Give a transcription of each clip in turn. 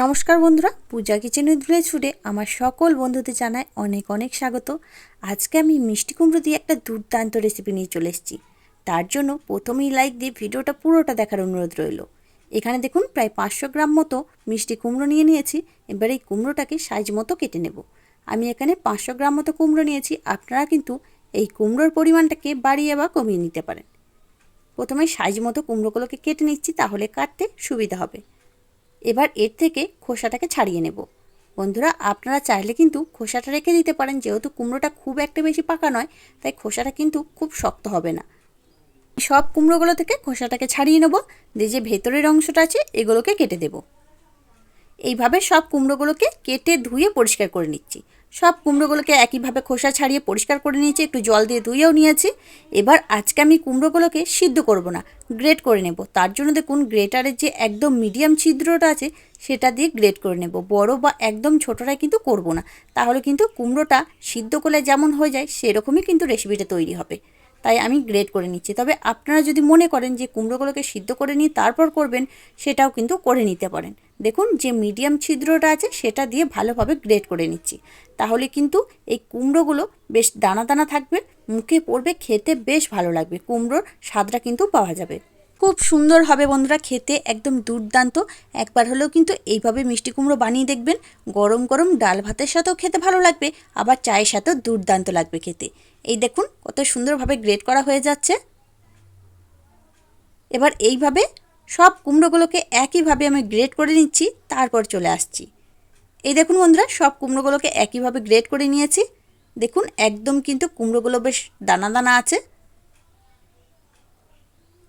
নমস্কার বন্ধুরা, পূজা kitchen village ফুডে আমার সকল বন্ধুদের জানায় অনেক অনেক স্বাগত। আজকে আমি মিষ্টি কুমড়ো দিয়ে একটা দুর্দান্ত রেসিপি নিয়ে চলে এসেছি। তার জন্য প্রথমেই লাইক দিয়ে ভিডিওটা পুরোটা দেখার অনুরোধ রইল। এখানে দেখুন, প্রায় পাঁচশো গ্রাম মতো মিষ্টি কুমড়ো নিয়ে নিয়েছি। এবার এই কুমড়োটাকে সাইজ মতো কেটে নেব। আমি এখানে পাঁচশো গ্রাম মতো কুমড়ো নিয়েছি। আপনারা কিন্তু এই কুমড়োর পরিমাণটাকে বাড়িয়ে বা কমিয়ে নিতে পারেন। প্রথমে সাইজ মতো কুমড়োগুলোকে কেটে নিচ্ছি, তাহলে কাটতে সুবিধা হবে। এবার এর থেকে খোসাটাকে ছাড়িয়ে নেব। বন্ধুরা, আপনারা চাইলে কিন্তু খোসাটা রেখে দিতে পারেন, যেহেতু কুমড়োটা খুব একটা বেশি পাকা নয়, তাই খোসাটা কিন্তু খুব শক্ত হবে না। সব কুমড়োগুলো থেকে খোসাটাকে ছাড়িয়ে নেব, দিয়ে যে ভেতরের অংশটা আছে, এগুলোকে কেটে দেব। এইভাবে সব কুমড়োগুলোকে কেটে ধুয়ে পরিষ্কার করে নিচ্ছি। সব কুমড়োগুলোকে একইভাবে খোসা ছাড়িয়ে পরিষ্কার করে নিয়েছি, একটু জল দিয়ে ধুয়েও নিয়েছি। এবার আজকে আমি কুমড়োগুলোকে সিদ্ধ করব না, গ্রেট করে নেব। তার জন্য দেখুন, গ্রেটারের যে একদম মিডিয়াম ছিদ্রটা আছে, সেটা দিয়ে গ্রেট করে নেব। বড় বা একদম ছোটটা কিন্তু করব না। তাহলে কিন্তু কুমড়োটা সিদ্ধ করলে যেমন হয়ে যায়, সেরকমই কিন্তু রেসিপিটা তৈরি হবে। তাই আমি গ্রেড করে নিচ্ছি। তবে আপনারা যদি মনে করেন যে কুমড়োগুলোকে সিদ্ধ করে নিয়ে তারপর করবেন, সেটাও কিন্তু করে নিতে পারেন। দেখুন যে মিডিয়াম ছিদ্রটা আছে, সেটা দিয়ে ভালোভাবে গ্রেড করে নিচ্ছি। তাহলে কিন্তু এই কুমড়োগুলো বেশ দানা দানা থাকবে, মুখে পড়বে, খেতে বেশ ভালো লাগবে। কুমড়োর স্বাদটা কিন্তু পাওয়া যাবে। খুব সুন্দর হবে বন্ধুরা খেতে, একদম দুর্দান্ত। একবার হলেও কিন্তু এইভাবে মিষ্টি কুমড়ো বানিয়ে দেখবেন। গরম গরম ডাল ভাতের সাথেও খেতে ভালো লাগবে, আবার চায়ের সাথেও দুর্দান্ত লাগবে খেতে। এই দেখুন, কত সুন্দরভাবে গ্রেট করা হয়ে যাচ্ছে। এবার এইভাবে সব কুমড়োগুলোকে একইভাবে আমি গ্রেট করে নিচ্ছি, তারপর চলে আসছি। এই দেখুন বন্ধুরা, সব কুমড়োগুলোকে একইভাবে গ্রেট করে নিয়েছি। দেখুন, একদম কিন্তু কুমড়োগুলো বেশ দানা দানা আছে।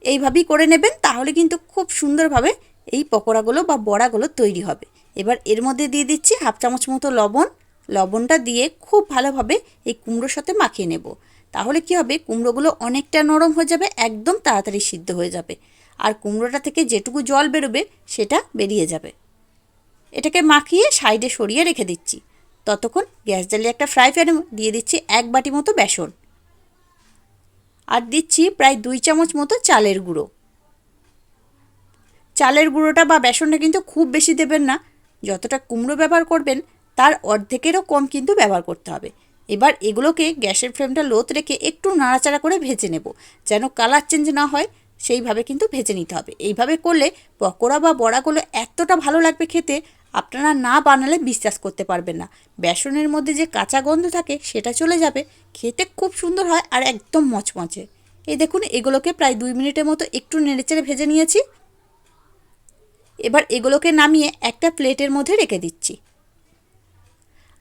এইভাবেই করে নেবেন, তাহলে কিন্তু খুব সুন্দরভাবে এই পকোড়াগুলো বা বড়াগুলো তৈরি হবে। এবার এর মধ্যে দিয়ে দিচ্ছি হাফ চামচ মতো লবণ। লবণটা দিয়ে খুব ভালোভাবে এই কুমড়োর সাথে মাখিয়ে নেব। তাহলে কি হবে, কুমড়োগুলো অনেকটা নরম হয়ে যাবে, একদম তাড়াতাড়ি সিদ্ধ হয়ে যাবে। আর কুমড়োটা থেকে যেটুকু জল বেরোবে, সেটা বেরিয়ে যাবে। এটাকে মাখিয়ে সাইডে সরিয়ে রেখে দিচ্ছি। ততক্ষণ গ্যাস জ্বালিয়ে একটা ফ্রাই প্যানে দিয়ে দিচ্ছি এক বাটি মতো বেসন। আর দিচ্ছি প্রায় দুই চামচ মতো চালের গুঁড়ো। চালের গুঁড়োটা বা বেসনটা কিন্তু খুব বেশি দেবেন না। যতটা কুমড়ো ব্যবহার করবেন, তার অর্ধেকেরও কম কিন্তু ব্যবহার করতে হবে। এবার এগুলোকে গ্যাসের ফ্লেমটা লোত রেখে একটু নাড়াচাড়া করে ভেজে নেব। যেন কালার চেঞ্জ না হয়, সেইভাবে কিন্তু ভেজে নিতে হবে। এইভাবে করলে পকোড়া বা বড়াগুলো এতটা ভালো লাগবে খেতে আপনারা না বানালে বিশ্বাস করতে পারবেন না। বেসনের মধ্যে যে কাঁচা গন্ধ থাকে, সেটা চলে যাবে। খেতে খুব সুন্দর হয় আর একদম মচমচে। এই দেখুন, এগুলোকে প্রায় দুই মিনিটের মতো একটু নেড়েচেড়ে ভেজে নিয়েছি। এবার এগুলোকে নামিয়ে একটা প্লেটের মধ্যে রেখে দিচ্ছি।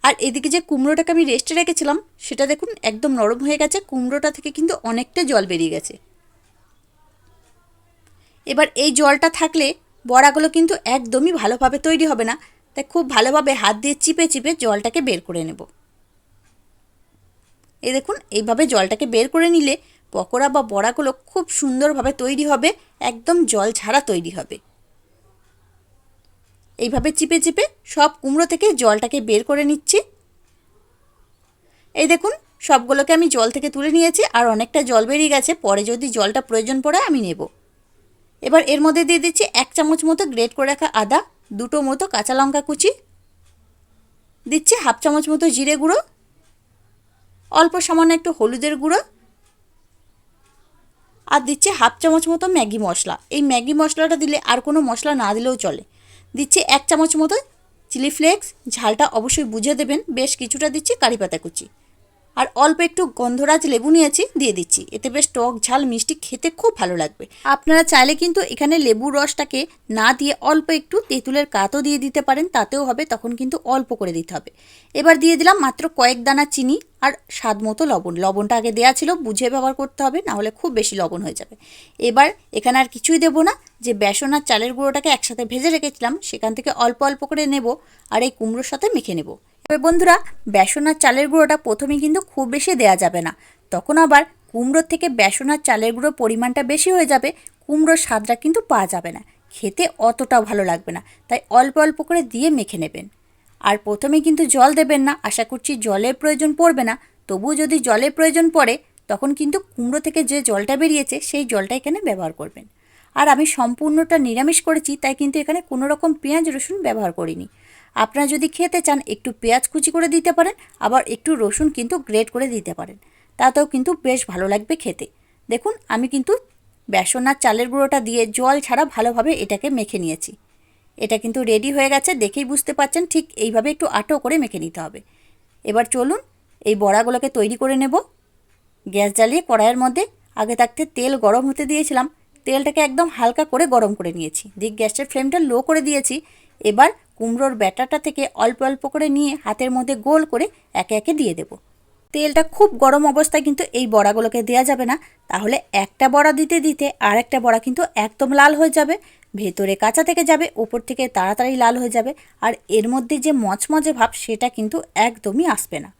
আর এদিকে যে কুমড়োটাকে আমি রেস্টে রেখেছিলাম, সেটা দেখুন একদম নরম হয়ে গেছে। কুমড়োটা থেকে কিন্তু অনেকটা জল বেরিয়ে গেছে। এবার এই জলটা থাকলে বড়াগুলো কিন্তু একদমই ভালোভাবে তৈরি হবে না। তাই খুব ভালোভাবে হাত দিয়ে চিপে চিপে জলটাকে বের করে নেব। এই দেখুন, এইভাবে জলটাকে বের করে নিলে পকোড়া বা বড়াগুলো খুব সুন্দরভাবে তৈরি হবে, একদম জল ছাড়া তৈরি হবে। এইভাবে চিপে চিপে সব কুমড়ো থেকে জলটাকে বের করে নিচ্ছি। এই দেখুন, সবগুলোকে আমি জল থেকে তুলে নিয়েছি, আর অনেকটা জল বেরিয়ে গেছে, পরে যদি জলটা প্রয়োজন পড়ে আমি নেব। এবার এর মধ্যে দিয়ে দিচ্ছি এক চামচ মতো গ্রেট করে রাখা আদা, দুটো মতো কাঁচা লঙ্কা কুচি, দিচ্ছি হাফ চামচ মতো জিরে গুঁড়ো, অল্প সামান্য একটু হলুদের গুঁড়ো আর দিচ্ছে হাফ চামচ মতো ম্যাগি মশলা। এই ম্যাগি মশলাটা দিলে আর কোনো মশলা না দিলেও চলে। দিচ্ছে এক চামচ মতো চিলি ফ্লেক্স, ঝালটা অবশ্যই বুঝে দেবেন। বেশ কিছুটা দিচ্ছি কারি পাতা কুচি। আর অল্প একটু গন্ধরাজ লেবু নিয়েছি, দিয়ে দিচ্ছি। এতে বেশ টক ঝাল, মিষ্টি খেতে খুব ভালো লাগবে। আপনারা চাইলে কিন্তু এখানে লেবুর রসটাকে না দিয়ে অল্প একটু তেঁতুলের কাতও দিয়ে দিতে পারেন, তাতেও হবে, তখন কিন্তু অল্প করে দিতে হবে। এবার দিয়ে দিলাম মাত্র কয়েক দানা চিনি আর স্বাদ মতো লবণ। লবণটা আগে দেওয়া ছিল, বুঝে ব্যবহার করতে হবে, না হলে খুব বেশি লবণ হয়ে যাবে। এবার এখানে আর কিছুই দেবো না, যে বেসন আর চালের গুঁড়োটাকে একসাথে ভেজে রেখেছিলাম, সেখান থেকে অল্প অল্প করে নেব, আর এই কুমড়োর সাথে মেখে নেব। তবে বন্ধুরা, বেসন আর চালের গুঁড়োটা প্রথমে কিন্তু খুব বেশি দেওয়া যাবে না। তখন আবার কুমড়োর থেকে বেসন আর চালের গুঁড়োর পরিমাণটা বেশি হয়ে যাবে, কুমড়োর স্বাদটা কিন্তু পাওয়া যাবে না। খেতে অতটাও ভালো লাগবে না, তাই অল্প অল্প করে দিয়ে মেখে নেবেন। আর প্রথমে কিন্তু জল দেবেন না, আশা করছি জলের প্রয়োজন পড়বে না। তবুও যদি জলের প্রয়োজন পড়ে, তখন কিন্তু কুমড়ো থেকে যে জলটা বেরিয়েছে, সেই জলটা এখানে ব্যবহার করবেন। আর আমি সম্পূর্ণটা নিরামিষ করেছি, তাই কিন্তু এখানে কোনো রকম পেঁয়াজ রসুন ব্যবহার করিনি। আপনারা যদি খেতে চান, একটু পেঁয়াজ কুচি করে দিতে পারেন, আবার একটু রসুন কিন্তু গ্রেট করে দিতে পারেন। তাতেও কিন্তু বেশ ভালো লাগবে খেতে। দেখুন, আমি কিন্তু বেসন আর চালের গুঁড়োটা দিয়ে জল ছাড়া ভালোভাবে এটাকে মেখে নিয়েছি। এটা কিন্তু রেডি হয়ে গেছে, দেখেই বুঝতে পারছেন, ঠিক এইভাবে একটু আটো করে মেখে নিতে হবে। এবার চলুন, এই বড়াগুলোকে তৈরি করে নেব। গ্যাস জ্বালিয়ে কড়াইয়ের মধ্যে, আগে থাকতে তেল গরম হতে দিয়েছিলাম। তেলটাকে একদম হালকা করে গরম করে নিয়েছি। দিক গ্যাসের ফ্লেমটা লো করে দিয়েছি। এবার কুমড়োর ব্যাটারটা থেকে অল্প অল্প করে নিয়ে হাতের মধ্যে গোল করে একে একে দিয়ে দেব। তেলটা খুব গরম অবস্থায় কিন্তু এই বড়াগুলোকে দেওয়া যাবে না। তাহলে একটা বড়া দিতে দিতে আর একটা বড়া কিন্তু একদম লাল হয়ে যাবে। ভেতরে কাঁচা থেকে যাবে ওপর থেকে তাড়াতাড়ি লাল হয়ে যাবে। আর এর মধ্যে যে মচমচে ভাব, সেটা কিন্তু একদমই আসবে না।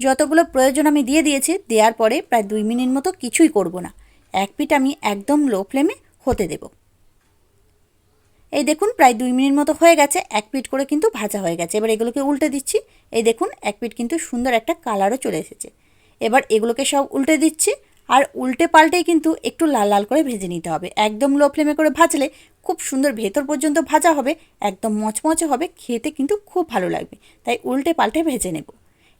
যতগুলো প্রয়োজন আমি দিয়ে দিয়েছি, দেওয়ার পরে প্রায় দুই মিনিট মতো কিছুই করব না। এক পিঠ আমি একদম লো ফ্লেমে হতে দেব। এই দেখুন, প্রায় দুই মিনিট মতো হয়ে গেছে, এক পিট করে কিন্তু ভাজা হয়ে গেছে। এবার এগুলোকে উল্টে দিচ্ছি। এই দেখুন, এক পিট কিন্তু সুন্দর একটা কালারও চলে এসেছে। এবার এগুলোকে সব উল্টে দিচ্ছি, আর উল্টে পাল্টেই কিন্তু একটু লাল লাল করে ভেজে নিতে হবে। একদম লো ফ্লেমে করে ভাজলে খুব সুন্দর ভেতর পর্যন্ত ভাজা হবে, একদম মচমচে হবে, খেতে কিন্তু খুব ভালো লাগবে। তাই উল্টে পাল্টে ভেজে নেব।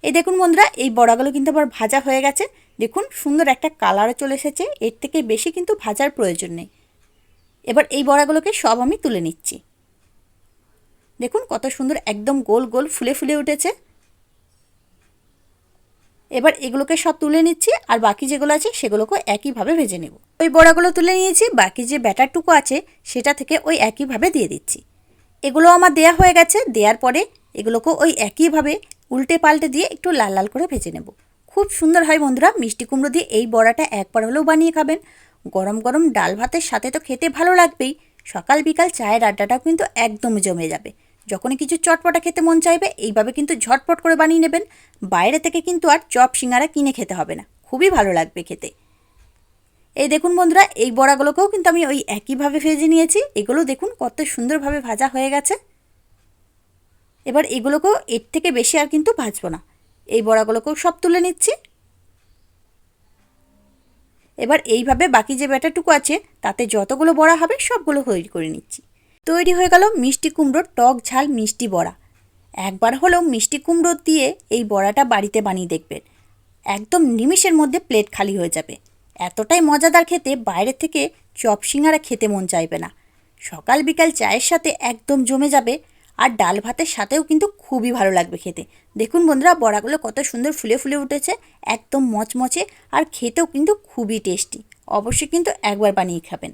এই দেখুন বন্ধুরা, এই বড়াগুলো কিন্তু আবার ভাজা হয়ে গেছে। দেখুন, সুন্দর একটা কালারও চলে এসেছে। এর থেকে বেশি কিন্তু ভাজার প্রয়োজন নেই। এবার এই বড়াগুলোকে সব আমি তুলে নিচ্ছি। দেখুন কত সুন্দর একদম গোল গোল ফুলে ফুলে উঠেছে। এবার এগুলোকে সব তুলে নিচ্ছি আর বাকি যেগুলো আছে সেগুলোকে একইভাবে ভেজে নেব। ওই বড়াগুলো তুলে নিয়েছি, বাকি যে ব্যাটারটুকু আছে সেটা থেকে ওই একইভাবে দিয়ে দিচ্ছি। এগুলো আমার দেয়া হয়ে গেছে, দেওয়ার পরে এগুলোকে ওই একইভাবে উল্টে পাল্টে দিয়ে একটু লাল লাল করে ভেজে নেব। খুব সুন্দর হয় বন্ধুরা, মিষ্টি কুমড়ো দিয়ে এই বড়াটা একবার হলেও বানিয়ে খাবেন। গরম গরম ডাল ভাতের সাথে তো খেতে ভালো লাগবেই। সকাল বিকাল চায়ের আড্ডাটাও কিন্তু একদম জমে যাবে। যখনই কিছু চটপটা খেতে মন চাইবে, এইভাবে কিন্তু ঝটপট করে বানিয়ে নেবেন। বাইরে থেকে কিন্তু আর চপ সিঙ্গারা কিনে খেতে হবে না। খুবই ভালো লাগবে খেতে। এই দেখুন বন্ধুরা, এই বড়াগুলোকেও কিন্তু আমি ওই একইভাবে ভেজে নিয়েছি। এগুলো দেখুন, কত সুন্দরভাবে ভাজা হয়ে গেছে। এবার এগুলোকেও এর থেকে বেশি আর কিন্তু ভাজবো না। এই বড়াগুলোকেও সব তুলে নিচ্ছি। এবার এইভাবে বাকি যে ব্যাটারটুকু আছে, তাতে যতগুলো বড়া হবে সবগুলো তৈরি করে নিচ্ছি। তৈরি হয়ে গেল মিষ্টি কুমড়োর টক ঝাল মিষ্টি বড়া। একবার হলেও মিষ্টি কুমড়ো দিয়ে এই বড়াটা বাড়িতে বানিয়ে দেখবেন। একদম নিমিষের মধ্যে প্লেট খালি হয়ে যাবে। এতটাই মজাদার খেতে বাইরে থেকে চপ সিঙ্গারা খেতে মন চাইবে না। সকাল বিকাল চায়ের সাথে একদম জমে যাবে আর ডাল ভাতের সাথেও কিন্তু খুবই ভালো লাগবে খেতে। দেখুন বন্ধুরা, বড়াগুলো কত সুন্দর ফুলে ফুলে উঠেছে, একদম মচমচে আর খেতেও কিন্তু খুবই টেস্টি। অবশ্যই কিন্তু একবার বানিয়ে খাবেন।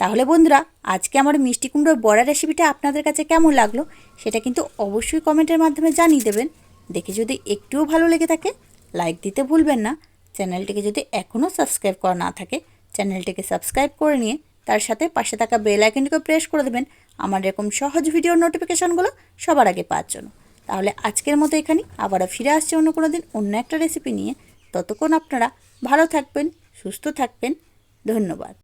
তাহলে বন্ধুরা, আজকে আমার মিষ্টি কুমড়োর বড়া রেসিপিটা আপনাদের কাছে কেমন লাগল সেটা কিন্তু অবশ্যই কমেন্টের মাধ্যমে জানিয়ে দেবেন। দেখে যদি একটুও ভালো লেগে থাকে, লাইক দিতে ভুলবেন না। চ্যানেলটিকে যদি এখনও সাবস্ক্রাইব করা না থাকে, চ্যানেলটিকে সাবস্ক্রাইব করে নিয়ে তার সাথে পাশে থাকা বেল আইকনটিকে প্রেস করে দেবেন আমার এরকম সহজ ভিডিওর নোটিফিকেশানগুলো সবার আগে পাওয়ার জন্য। তাহলে আজকের মতো এখানে আবারও ফিরে আসছে অন্য কোনো দিন অন্য একটা রেসিপি নিয়ে। ততক্ষণ আপনারা ভালো থাকবেন, সুস্থ থাকবেন। ধন্যবাদ।